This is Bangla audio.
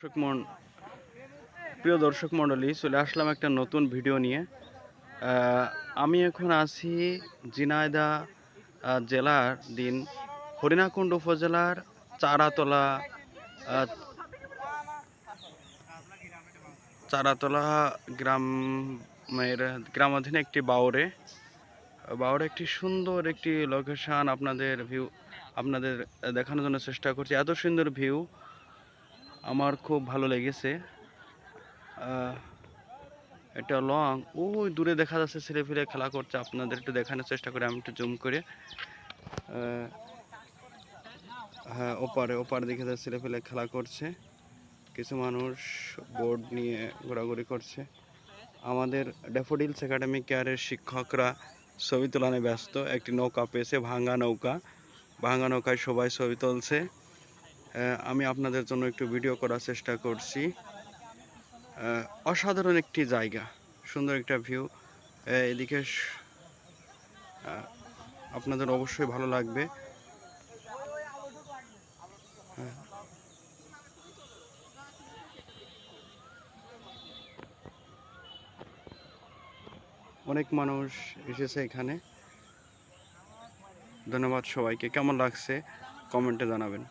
দর্শক মন প্রিয় দর্শক মণ্ডলী চলে আসলাম একটা নতুন ভিডিও নিয়ে। আমি এখন আছি আহ, জেলার দিন হরিণাকুণ্ড উপজেলার চারাতলা চারাতলা গ্রামের গ্রামাধীন একটি বাউরে। বাউরে একটি সুন্দর একটি লোকেশান আপনাদের ভিউ আপনাদের দেখানোর জন্য চেষ্টা করছি। এত সুন্দর ভিউ আমার খুব ভালো লেগেছে। এটা লং ওই দূরে দেখা যাচ্ছে, ছেলে ফিরে খেলা করছে। আপনাদের একটু দেখানোর চেষ্টা করি, আমি একটু জুম করে। হ্যাঁ ওপারে ওপারে দেখে যাচ্ছে, ছেলে ফেলে খেলা করছে। কিছু মানুষ বোর্ড নিয়ে ঘোরাঘুরি করছে। আমাদের ড্যাফোডিলস একাডেমি কেয়ারের শিক্ষকরা ছবি তোলানে ব্যস্ত। একটি নৌকা পেয়েছে, ভাঙ্গা নৌকা। ভাঙ্গা নৌকায় সবাই ছবি তুলছে। আমি আপনাদের জন্য একটু ভিডিও করার চেষ্টা করছি। অসাধারণ একটি জায়গা, সুন্দর একটা ভিউ এদিকে আপনাদের অবশ্যই ভালো লাগবে। হ্যাঁ। অনেক মানুষ এসেছে এখানে। ধন্যবাদ সবাইকে। কেমন লাগছে? কমেন্টে জানাবেন।